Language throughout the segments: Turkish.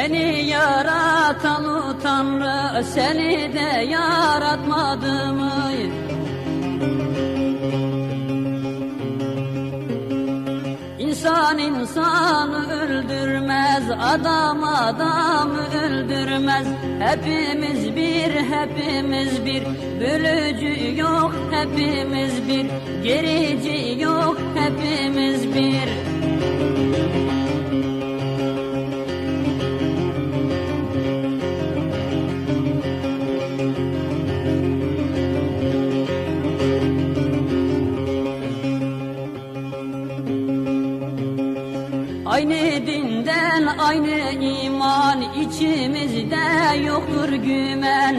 Beni yaratan o Tanrı seni de yaratmadı mı? İnsan insanı öldürmez, adam adamı öldürmez. Hepimiz bir, hepimiz bir, bölücü yok, hepimiz bir, gerici yok, hepimiz bir. Dinden aynı iman içimizde yoktur güven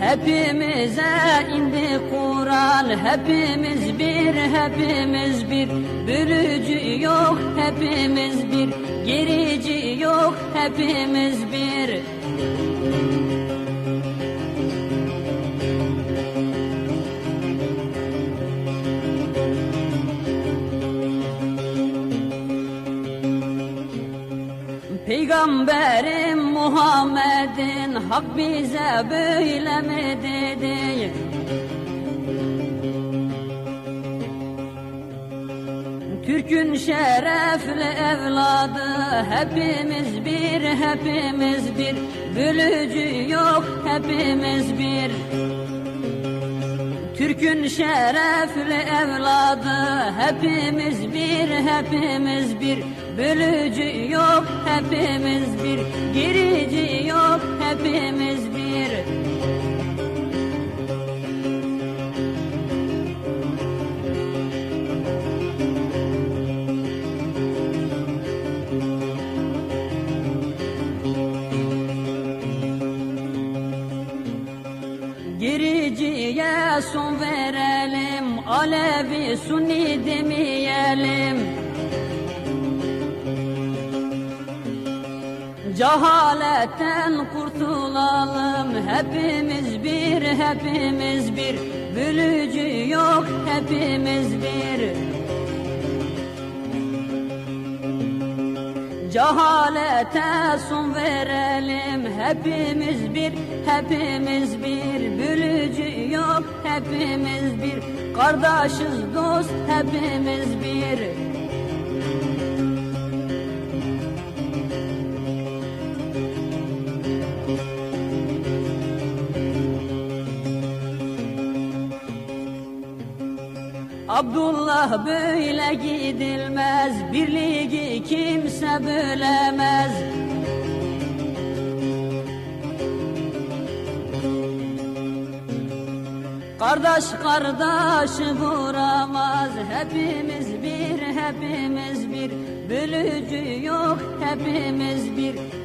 Hepimize indi Kur'an hepimiz bir hepimiz bir. Bölücü yok hepimiz bir. Gerici yok hepimiz bir Peygamberim Muhammed'in hak bize böyle mi dedi? Türk'ün şerefli evladı hepimiz bir hepimiz bir bölücü yok hepimiz bir Türk'ün şerefli evladı. Hepimiz bir hepimiz bir. Bölücü yok hepimiz bir. Gerici yok Gericiye son verelim Alevi Sunni demeyelim. Cehaletten kurtulalım Hepimiz bir, hepimiz bir. Bölücü yok, hepimiz bir Cehalete son verelim. Hepimiz bir, hepimiz bir Bölücü yok, hepimiz bir Kardeşiz dost, hepimiz bir Abdullah böyle gidilmez Birliği kimse bölemez. Kardeş kardeşi vuramaz Hepimiz bir, hepimiz bir. Bölücü yok, hepimiz bir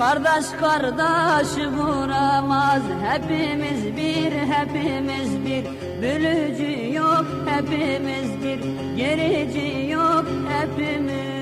Kardeş kardeşi vuramaz. Hepimiz bir, hepimiz bir. Bölücü yok, hepimiz bir. Gerici yok, hepimiz